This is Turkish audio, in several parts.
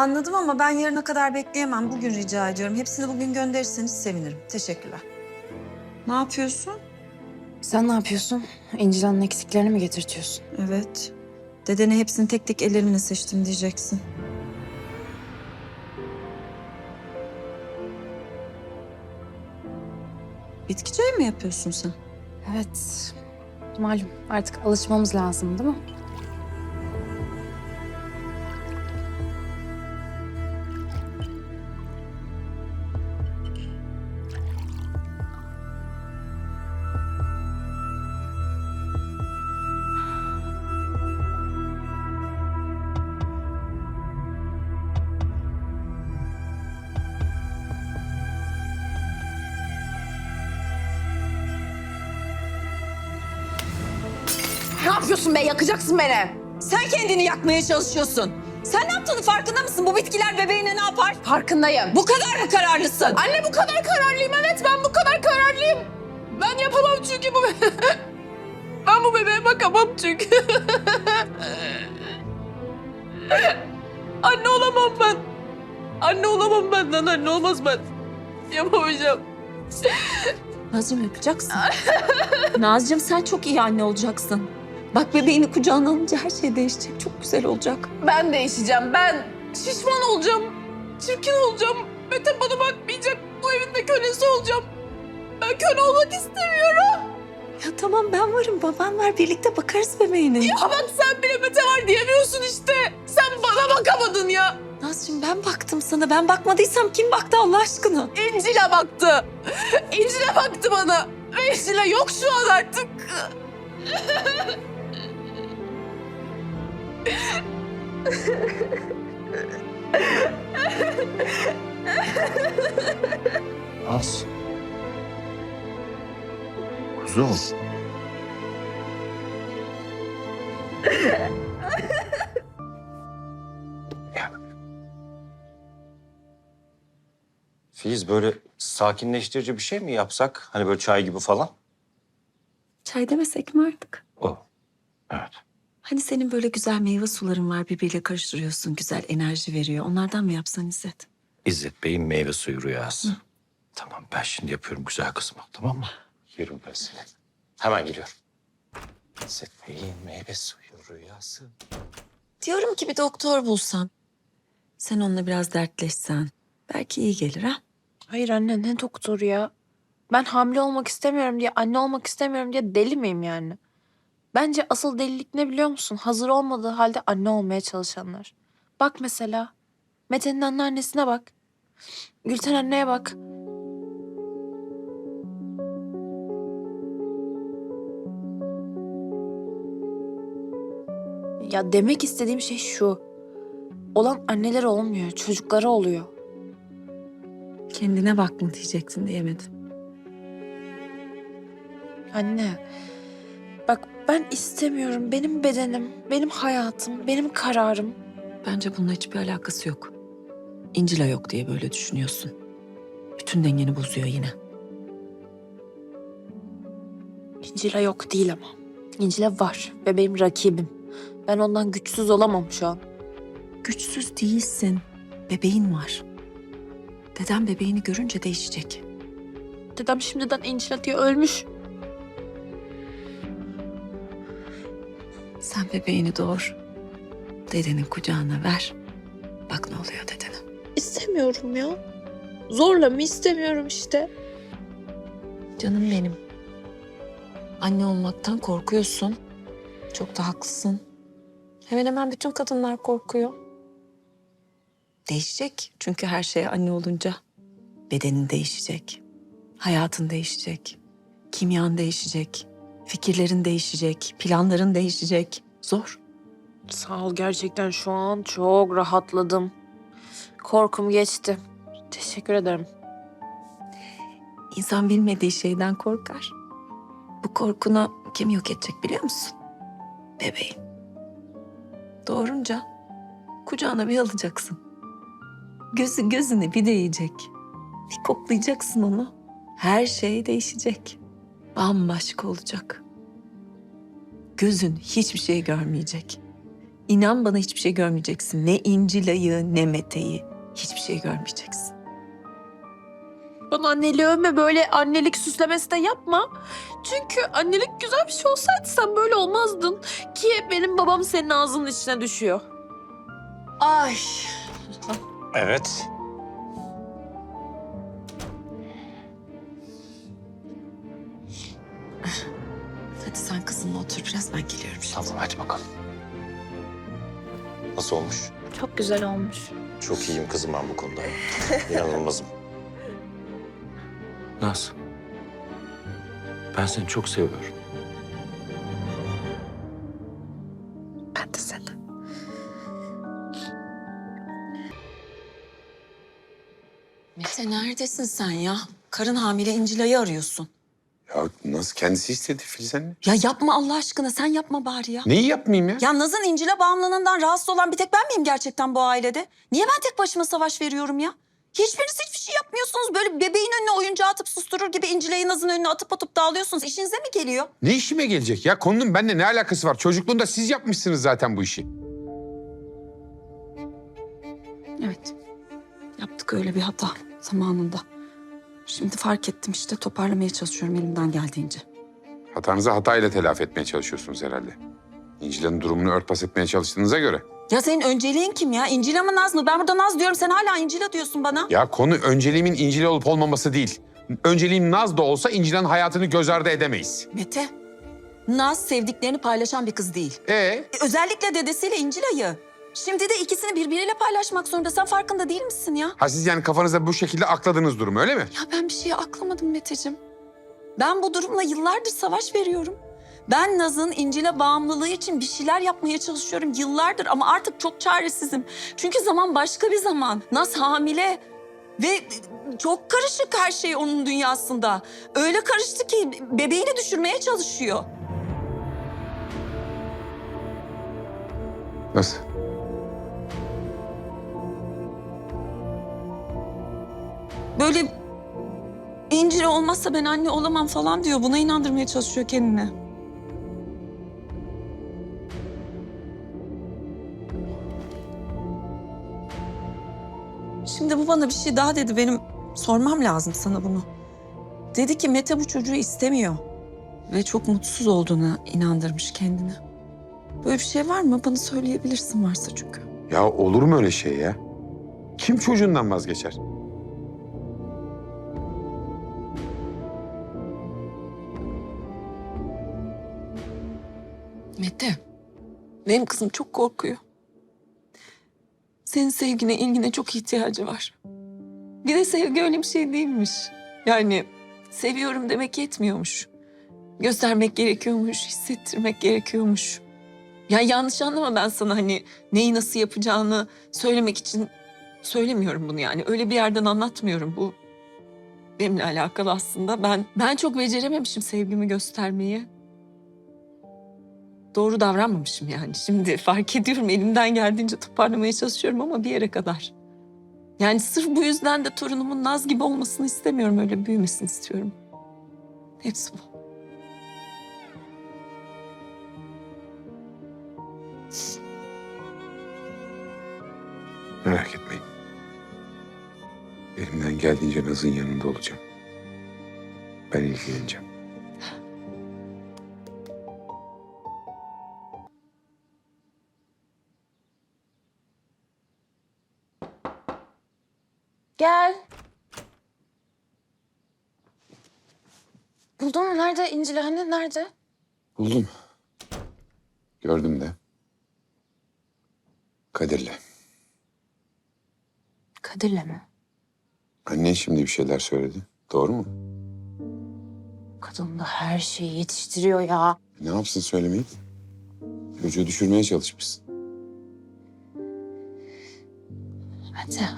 Anladım ama ben yarına kadar bekleyemem. Bugün rica ediyorum. Hepsini bugün gönderirseniz sevinirim. Teşekkürler. Ne yapıyorsun? Sen ne yapıyorsun? İncil'in eksiklerini mi getirtiyorsun? Evet. Dedene hepsini tek tek ellerimle seçtim diyeceksin. Bitki çayı mı yapıyorsun sen? Evet. Malum artık alışmamız lazım değil mi? Yapıyorsun be? Yakacaksın beni. Sen kendini yakmaya çalışıyorsun. Sen ne yaptığını farkında mısın? Bu bitkiler bebeğine ne yapar? Farkındayım. Bu kadar mı kararlısın? Anne bu kadar kararlıyım. Evet ben bu kadar kararlıyım. Ben yapamam çünkü bu... ben bu bebeğe bakamam çünkü. anne olamam ben. Anne olamam benden. Anne olmaz ben. Yapamayacağım. Nazcığım yapacaksın. Nazcığım sen çok iyi anne olacaksın. Bak bebeğini kucağına alınca her şey değişecek. Çok güzel olacak. Ben değişeceğim. Ben şişman olacağım. Çirkin olacağım. Mete bana bakmayacak. Bu evin de kölesi olacağım. Ben köle olmak istemiyorum. Ya tamam ben varım. Baban var. Birlikte bakarız bebeğine. Ya bak sen bile Mete var diyemiyorsun işte. Sen bana bakamadın ya. Nazcığım ben baktım sana. Ben bakmadıysam kim baktı Allah aşkına? İncil'e baktı. İncil'e baktı bana. Ve İncil'e yok şu an artık. Az. Kuzum. Filiz böyle sakinleştirici bir şey mi yapsak? Hani böyle çay gibi falan? Çay demesek mi artık? O. Hani senin böyle güzel meyve suların var. Birbiriyle karıştırıyorsun. Güzel enerji veriyor. Onlardan mı yapsan İzzet? İzzet Bey'in meyve suyu rüyası. Tamam ben şimdi yapıyorum güzel kızım. Tamam mı? Yürüm ben seni. Hemen geliyorum. İzzet Bey'in meyve suyu rüyası. Diyorum ki bir doktor bulsan. Sen onunla biraz dertleşsen. Belki iyi gelir ha? Hayır anne ne doktoru ya? Ben hamile olmak istemiyorum diye, anne olmak istemiyorum diye deli miyim yani? Bence asıl delilik ne biliyor musun? Hazır olmadığı halde anne olmaya çalışanlar. Bak mesela. Mete'nin anneannesine bak. Gülten anneye bak. Ya demek istediğim şey şu. Olan anneler olmuyor, çocukları oluyor. Kendine bak mı diyecektin diyemedim. Anne, bak ben istemiyorum. Benim bedenim, benim hayatım, benim kararım. Bence bununla hiçbir alakası yok. İncil'a yok diye böyle düşünüyorsun. Bütün dengeni bozuyor yine. İncil'e yok değil ama. İncil'e var ve benim rakibim. Ben ondan güçsüz olamam şu an. Güçsüz değilsin. Bebeğin var. Dedem bebeğini görünce değişecek. Dedem şimdiden İncil'e diye ölmüş. Sen bebeğini doğur. Dedenin kucağına ver. Bak ne oluyor dedene. İstemiyorum ya. Zorla mı istemiyorum işte. Canım benim. Anne olmaktan korkuyorsun. Çok da haklısın. Hemen hemen bütün kadınlar korkuyor. Değişecek çünkü her şey anne olunca. Bedenin değişecek. Hayatın değişecek. Kimyan değişecek. Fikirlerin değişecek. Planların değişecek. Zor. Sağ ol gerçekten şu an çok rahatladım. Korkum geçti. Teşekkür ederim. İnsan bilmediği şeyden korkar. Bu korkunu kim yok edecek biliyor musun? Bebeğin. Doğurunca kucağına bir alacaksın. Gözü gözüne bir değecek. Bir koklayacaksın onu. Her şey değişecek. Bambaşka olacak. Gözün hiçbir şey görmeyecek. İnan bana hiçbir şey görmeyeceksin. Ne İncila'yı ne Mete'yi. Hiçbir şey görmeyeceksin. Bana anneliği övme böyle annelik süslemesi de yapma. Çünkü annelik güzel bir şey olsaydı sen böyle olmazdın. Ki benim babam senin ağzının içine düşüyor. Ay. Evet. Hadi sen kızınla otur biraz ben geliyorum şimdi. Tamam hadi bakalım. Nasıl olmuş? Çok güzel olmuş. Çok iyiyim kızım ben bu konuda. İnanılmazım. Naz. Ben seni çok seviyorum. Ben de seni. Mete neredesin sen ya? Karın hamile İncila'yı arıyorsun. Ya nasıl kendisi istedi Filiz anne? Ya yapma Allah aşkına sen yapma bari ya. Neyi yapmayayım ya? Ya Naz'ın İncil'e bağımlılığından rahatsız olan bir tek ben miyim gerçekten bu ailede? Niye ben tek başıma savaş veriyorum ya? Hiçbiriniz hiçbir şey yapmıyorsunuz. Böyle bebeğin önüne oyuncağı atıp susturur gibi İncil'i Naz'ın önüne atıp atıp dağılıyorsunuz. İşinize mi geliyor? Ne işime gelecek ya? Konunun benimle ne alakası var? Çocukluğunda siz yapmışsınız zaten bu işi. Evet. Yaptık öyle bir hata zamanında. Şimdi fark ettim işte toparlamaya çalışıyorum elimden geldiğince. Hatanızı hatayla telafi etmeye çalışıyorsunuz herhalde. İncil'in durumunu örtbas etmeye çalıştığınıza göre. Ya senin önceliğin kim ya? İncil'a mı Naz mı? Ben burada Naz diyorum sen hala İncil'a diyorsun bana. Ya konu önceliğimin İncil olup olmaması değil. Önceliğim Naz da olsa İncil'in hayatını göz ardı edemeyiz. Mete, Naz sevdiklerini paylaşan bir kız değil. E E, Özellikle dedesiyle İncila'yı. Şimdi de ikisini birbiriyle paylaşmak zorunda. Sen farkında değil misin ya? ha siz yani kafanızda bu şekilde akladınız durumu öyle mi? Ya ben bir şeye aklamadım Meteciğim. Ben bu durumla yıllardır savaş veriyorum. Ben Naz'ın İncil'e bağımlılığı için bir şeyler yapmaya çalışıyorum yıllardır ama artık çok çaresizim. Çünkü zaman başka bir zaman. Naz hamile ve çok karışık her şey onun dünyasında. Öyle karıştı ki bebeğini düşürmeye çalışıyor. Nasıl? Böyle İncil olmazsa ben anne olamam falan diyor. Buna inandırmaya çalışıyor kendini. Şimdi bu bana bir şey daha dedi. Benim sormam lazım sana bunu. Dedi ki Mete bu çocuğu istemiyor. Ve çok mutsuz olduğuna inandırmış kendini. Böyle bir şey var mı? Bana söyleyebilirsin varsa çünkü. Ya olur mu öyle şey ya? Kim çocuğundan vazgeçer? Mete, benim kızım çok korkuyor. Senin sevgine, ilgine çok ihtiyacı var. Bir de sevgi öyle bir şey değilmiş. Yani seviyorum demek yetmiyormuş. Göstermek gerekiyormuş, hissettirmek gerekiyormuş. Ya yanlış anlama ben sana hani neyi nasıl yapacağını söylemek için söylemiyorum bunu yani. Öyle bir yerden anlatmıyorum bu. Benimle alakalı aslında. Ben ben çok becerememişim sevgimi göstermeyi doğru davranmamışım yani. Şimdi fark ediyorum elimden geldiğince toparlamaya çalışıyorum ama bir yere kadar. Yani sırf bu yüzden de torunumun Naz gibi olmasını istemiyorum. Öyle büyümesini istiyorum. Hepsi bu. Merak etmeyin. Elimden geldiğince Naz'ın yanında olacağım. Ben ilgileneceğim. Nerede İncil anne? Nerede? Buldum. Gördüm de. Kadir'le. Kadir'le mi? Annen şimdi bir şeyler söyledi. Doğru mu? Kadın da her şeyi yetiştiriyor ya. Ne yapsın söylemeyip? Çocuğu düşürmeye çalışmışsın. Mete.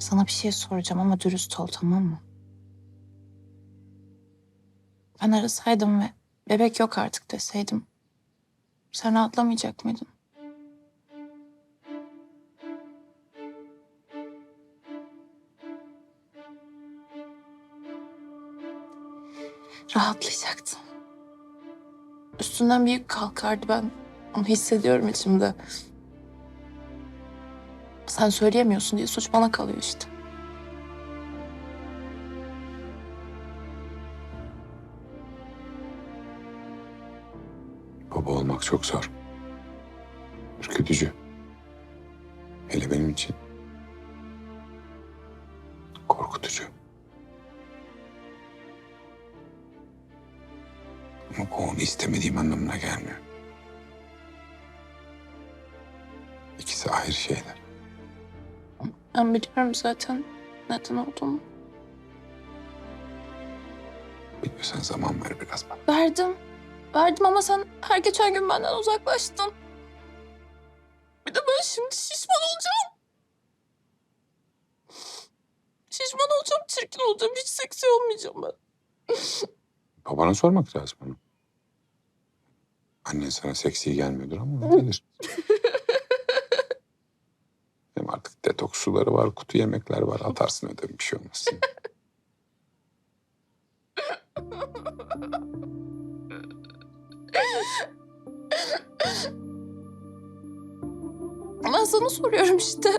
Sana bir şey soracağım ama dürüst ol tamam mı? Ben arasaydım ve bebek yok artık deseydim. Sen rahatlamayacak mıydın? Rahatlayacaktın. üstünden bir yük kalkardı ben. Onu hissediyorum içimde. Sen söyleyemiyorsun diye suç bana kalıyor işte. Baba olmak çok zor. Ürkütücü. Hele benim için. Korkutucu. Ama bu onu istemediğim anlamına gelmiyor. İkisi ayrı şeyler. Ben biliyorum zaten neden olduğumu. Biliyorsan zaman ver biraz bana. Verdim. Verdim ama sen her geçen gün benden uzaklaştın. Bir de ben şimdi şişman olacağım. Şişman olacağım, çirkin olacağım. Hiç seksi olmayacağım ben. Babana sormak lazım onu. Annen sana seksi gelmiyordur ama gelir. Detoks suları var, kutu yemekler var. Atarsın ödeme bir şey olmaz. Ben sana soruyorum işte.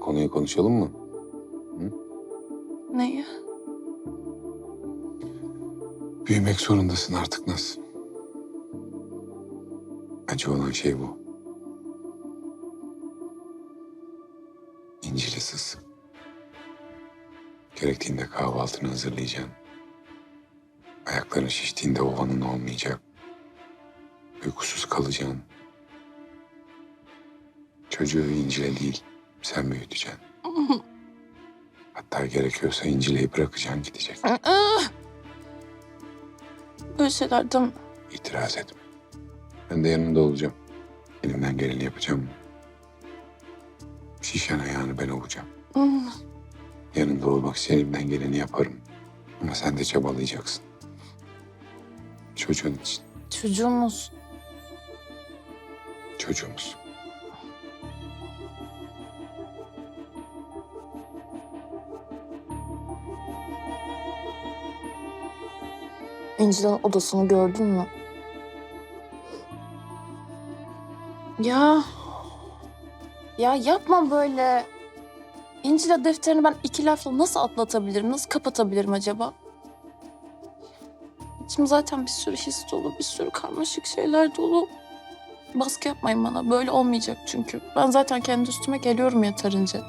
Konuyu konuşalım mı? Büyümek zorundasın artık Naz. Acı olan şey bu. İncili sız. Gerektiğinde kahvaltını hazırlayacaksın. Ayakların şiştiğinde ovanın olmayacak. Uykusuz kalacaksın. Çocuğu İncil'e değil, sen büyüteceksin. Hatta gerekiyorsa İncil'i bırakacaksın, gidecek. Böyle şeylerden İtiraz etme. Ben de yanında olacağım. Elimden geleni yapacağım. Şişen ayağını ben ovacağım. Yanında olmak için elimden geleni yaparım. Ama sen de çabalayacaksın. Çocuğun için. çocuğumuz. Çocuğumuz. İnci'nin odasını gördün mü? Ya. Ya yapma böyle. İncil'e defterini ben iki lafla nasıl atlatabilirim? Nasıl kapatabilirim acaba? İçim zaten bir sürü his dolu, bir sürü karmaşık şeyler dolu. Baskı yapmayın bana. Böyle olmayacak çünkü. Ben zaten kendi üstüme geliyorum yeterince.